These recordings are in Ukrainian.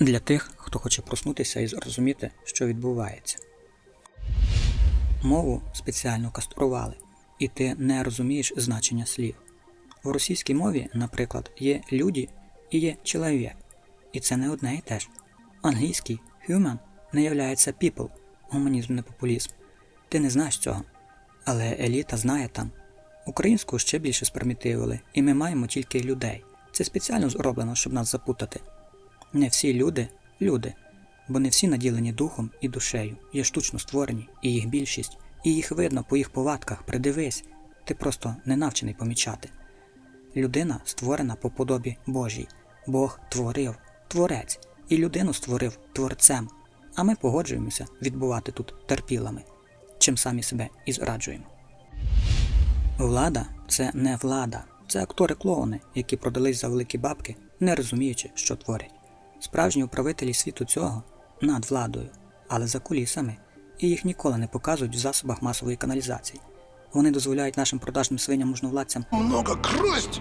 для тих, хто хоче проснутися і зрозуміти, що відбувається. Мову спеціально кастрували, і ти не розумієш значення слів. В російській мові, наприклад, є люди і є чоловік, і це не одне і те ж. Англійський human не являється people, гуманізм не популізм. Ти не знаєш цього, але еліта знає там. Українську ще більше спримітивили, і ми маємо тільки людей. Це спеціально зроблено, щоб нас запутати. Не всі люди люди, бо не всі наділені духом і душею, є штучно створені, і їх більшість, і їх видно по їх повадках, придивись, ти просто не навчений помічати. Людина створена по подобі Божій. Бог творив, творець, і людину створив творцем, а ми погоджуємося відбувати тут терпілами, чим самі себе і зраджуємо. Влада це не влада, це актори-клоуни, які продались за великі бабки, не розуміючи, що творять. Справжні управителі світу цього над владою, але за кулісами, і їх ніколи не показують в засобах масової каналізації. Вони дозволяють нашим продажним свиням можновладцям, Много красть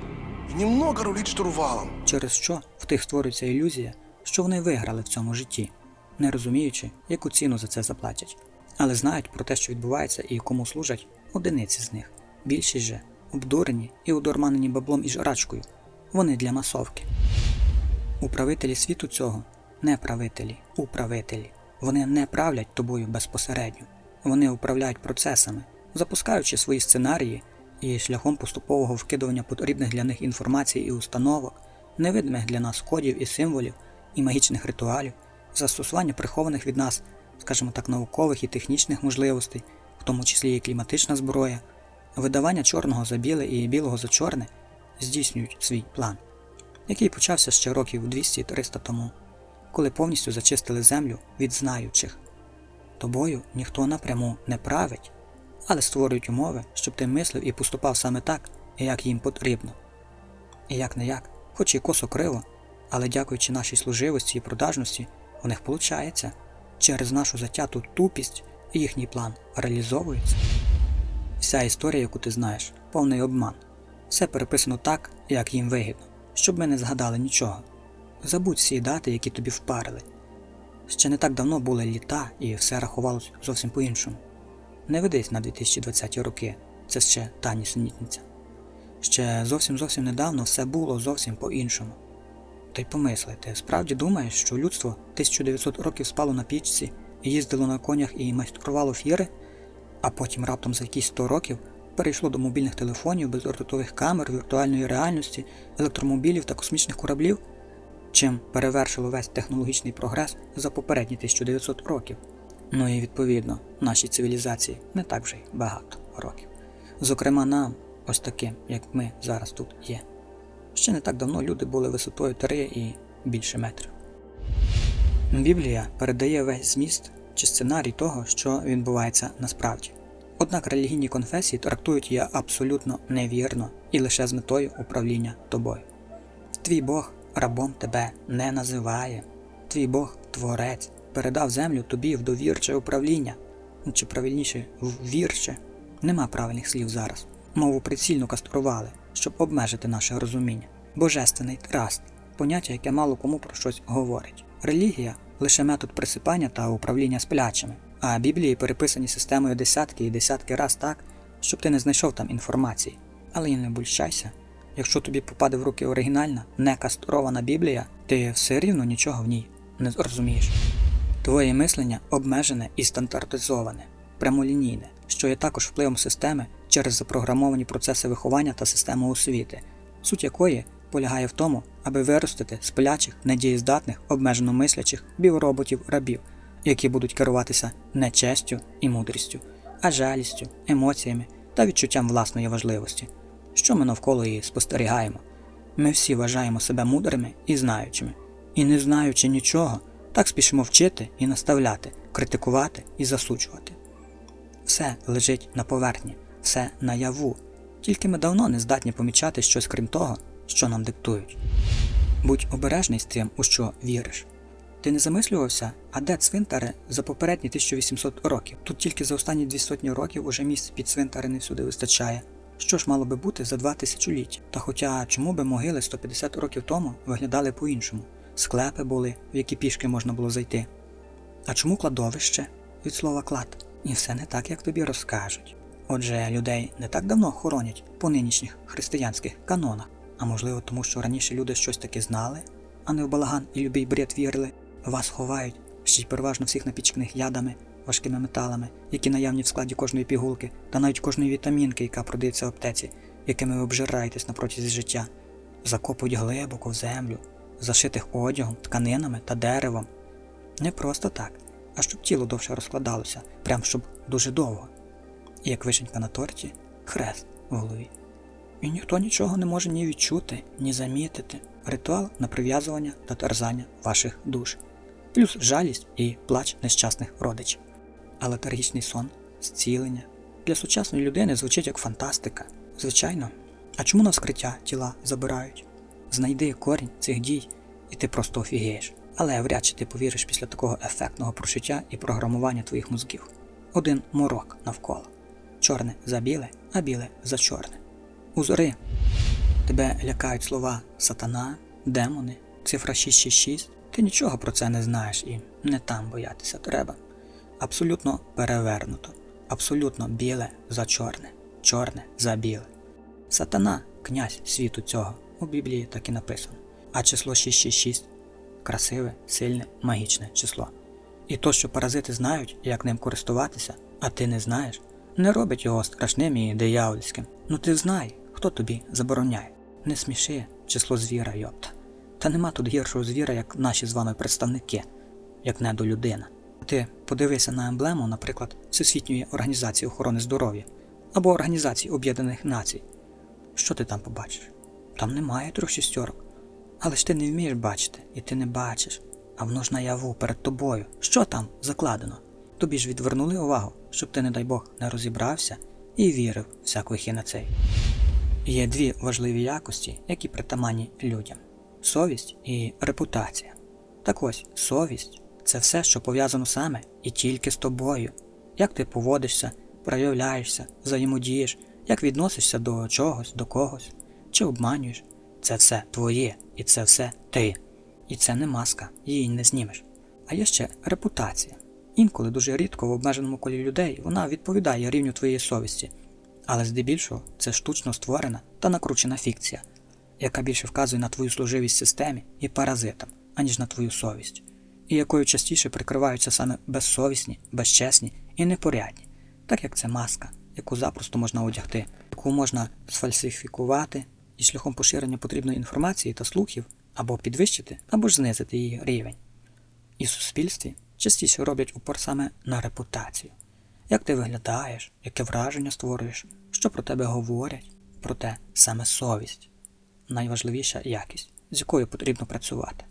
и немного рулить штурвалом. через що в тих створюється ілюзія, що вони виграли в цьому житті, не розуміючи, яку ціну за це заплатять. Але знають про те, що відбувається і кому служать одиниці з них. Більшість же обдурені і удурманені баблом і жрачкою. Вони для масовки. Управителі світу цього не правителі, управителі. Вони не правлять тобою безпосередньо. Вони управляють процесами, запускаючи свої сценарії і шляхом поступового вкидування потрібних для них інформацій і установок, невидимих для нас кодів і символів і магічних ритуалів, застосування прихованих від нас, скажімо так, наукових і технічних можливостей, в тому числі і кліматична зброя, видавання чорного за біле і білого за чорне, здійснюють свій план який почався ще років 200-300 тому, коли повністю зачистили землю від знаючих. Тобою ніхто напряму не править, але створюють умови, щоб ти мислив і поступав саме так, як їм потрібно. І як не як, хоч і косо криво, але дякуючи нашій служивості і продажності, у них виходить, через нашу затяту тупість їхній план реалізовується. Вся історія, яку ти знаєш, повний обман. Все переписано так, як їм вигідно, щоб ми не згадали нічого. Забудь всі дати, які тобі впарили. Ще не так давно були літа, і все рахувалось зовсім по-іншому. Не ведись на 2020 роки, це ще та нісенітниця. Ще зовсім зовсім недавно все було зовсім по-іншому. Та й помисли, ти справді думаєш, що людство 1900 років спало на пічці, їздило на конях і майструвало фіри, а потім раптом за якісь 100 років перейшло до мобільних телефонів, бездротових камер, віртуальної реальності, електромобілів та космічних кораблів, чим перевершило весь технологічний прогрес за попередні 1900 років. Ну і відповідно, нашій цивілізації не так вже й багато років. Зокрема, нам, ось таким, як ми зараз тут є. Ще не так давно люди були висотою 3 і більше метрів. Біблія передає весь зміст чи сценарій того, що відбувається насправді. Однак релігійні конфесії трактують її абсолютно невірно і лише з метою управління тобою. Твій Бог рабом тебе не називає. Твій Бог творець, передав землю тобі в довірче управління, чи правильніше в вірче. Нема правильних слів зараз. Мову прицільно кастрували, щоб обмежити наше розуміння. Божественний траст поняття, яке мало кому про щось говорить. Релігія лише метод присипання та управління сплячими, а Біблії переписані системою десятки і десятки раз так, щоб ти не знайшов там інформації. Але й не бульщайся. Якщо тобі попаде в руки оригінальна, не кастрована Біблія, ти все рівно нічого в ній не зрозумієш. Твоє мислення обмежене і стандартизоване, прямолінійне, що є також впливом системи через запрограмовані процеси виховання та систему освіти, суть якої полягає в тому, аби виростити сплячих, недієздатних, обмежено мислячих біороботів рабів, які будуть керуватися не честю і мудрістю, а жалістю, емоціями та відчуттям власної важливості, що ми навколо і спостерігаємо. Ми всі вважаємо себе мудрими і знаючими, і не знаючи нічого, так спішимо вчити і наставляти, критикувати і засуджувати. Все лежить на поверхні, все наяву, тільки ми давно не здатні помічати щось крім того, що нам диктують. Будь обережний з тим, у що віриш. Ти не замислювався, а де цвинтари за попередні 1800 років? Тут тільки за останні дві сотні років уже місць під цвинтари не всюди вистачає. Що ж мало би бути за два тисячоліття? Та хоча чому би могили 150 років тому виглядали по-іншому? склепи були, в які пішки можна було зайти. А чому кладовище? Від слова клад. І все не так, як тобі розкажуть. Отже, людей не так давно хоронять по нинішніх християнських канонах, а можливо, тому що раніше люди щось таке знали, а не в балаган і любий бред вірили. Вас ховають, ще й переважно всіх напічканих ядами, важкими металами, які наявні в складі кожної пігулки, та навіть кожної вітамінки, яка продається в аптеці, якими ви обжираєтесь на протязі життя, закопують глибоко в землю, зашитих одягом, тканинами та деревом. Не просто так, а щоб тіло довше розкладалося, прям щоб дуже довго. І як вишенька на торті, хрест в голові. І ніхто нічого не може ні відчути, ні замітити. Ритуал на прив'язування та терзання ваших душ, плюс жалість і плач нещасних родичів. Але трагічний сон, зцілення для сучасної людини звучить як фантастика. Звичайно. А чому на вскриття тіла забирають? Знайди корінь цих дій, і ти просто офігієш. Але вряд чи ти повіриш після такого ефектного прошиття і програмування твоїх мозків. Один морок навколо. Чорне за біле, а біле за чорне. Узори. Тебе лякають слова сатана, демони, цифра 666. Ти нічого про це не знаєш і не там боятися треба. Абсолютно перевернуто. Абсолютно біле за чорне, чорне за біле. Сатана князь світу цього. У Біблії так і написано. А число 666 красиве, сильне, магічне число. І то, що паразити знають, як ним користуватися, а ти не знаєш, не робить його страшним і диявольським. Ну ти знай, хто тобі забороняє. Не сміши число звіра, йопта. Та нема тут гіршого звіра, як наші з вами представники, як недолюдина. Ти подивися на емблему, наприклад, Всесвітньої організації охорони здоров'я або Організації Об'єднаних Націй. Що ти там побачиш? Там немає трьох шістьорок. Але ж ти не вмієш бачити, і ти не бачиш, а воно ж наяву перед тобою. Що там закладено? Тобі ж відвернули увагу, щоб ти, не дай Бог, не розібрався і вірив всяку хінацей. Є дві важливі якості, які притаманні людям: совість і репутація. Так ось, совість це все, що пов'язано саме і тільки з тобою. Як ти поводишся, проявляєшся, взаємодієш, як відносишся до чогось, до когось, чи обманюєш. Це все твоє, і це все ти. І це не маска, її не знімеш. А є ще репутація. Інколи дуже рідко в обмеженому колі людей вона відповідає рівню твоєї совісті, але здебільшого це штучно створена та накручена фікція, яка більше вказує на твою служивість системі і паразитам, аніж на твою совість, і якою частіше прикриваються саме безсовісні, безчесні і непорядні, так як це маска, яку запросто можна одягти, яку можна сфальсифікувати і шляхом поширення потрібної інформації та слухів або підвищити, або ж знизити її рівень. І в суспільстві частіше роблять упор саме на репутацію. Як ти виглядаєш, яке враження створюєш, що про тебе говорять, проте саме совість найважливіша якість, з якою потрібно працювати.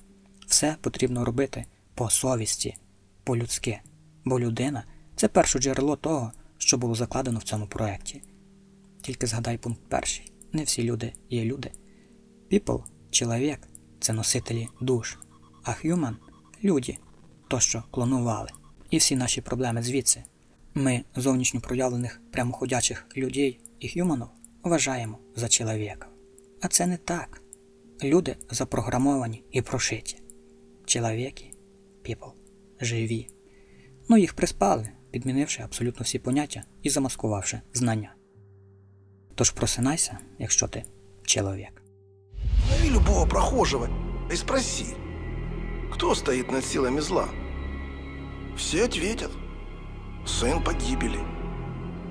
Все потрібно робити по совісті, по-людськи, бо людина це перше джерело того, що було закладено в цьому проєкті. Тільки згадай пункт перший: не всі люди є люди. People – чоловік це носителі душ, а human – люди, то, що клонували. І всі наші проблеми звідси. Ми зовнішньо проявлених прямоходячих людей і хюманов вважаємо за чоловіка. А це не так. Люди запрограмовані і прошиті. Чоловіки – people – живі. Ну їх приспали, підмінивши абсолютно всі поняття і замаскувавши знання. Тож просинайся, якщо ти чоловік. Лови любого прохожего и спроси, кто стоит над силами зла. Все ответят. Сын погибели.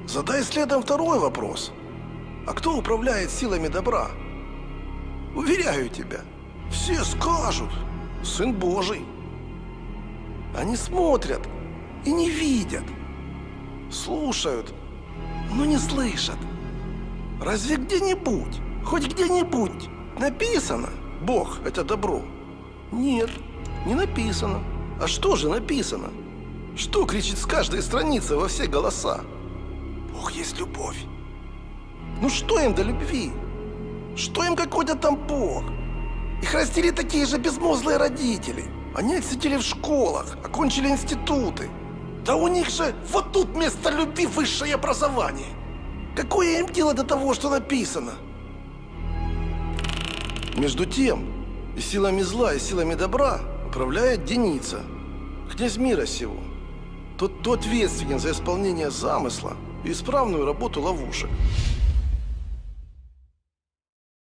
Задай следом второй вопрос. А кто управляет силами добра? Уверяю тебя, все скажут. Сын Божий. Они смотрят и не видят. Слушают, но не слышат. Разве где-нибудь, хоть где-нибудь написано «Бог – это добро»? Нет, не написано. А что же написано? Что кричит с каждой страницы во все голоса? Бог есть любовь. Ну что им до любви? Что им какой-то там Бог? Их растили такие же безмозглые родители. Они отсидели в школах, окончили институты. Да у них же вот тут вместо любви высшее образование. Какое им дело до того, что написано? Между тем, И силами зла, и силами добра управляет Деница, князь мира сего. Тот, кто ответственен за исполнение замысла и исправную работу ловушек.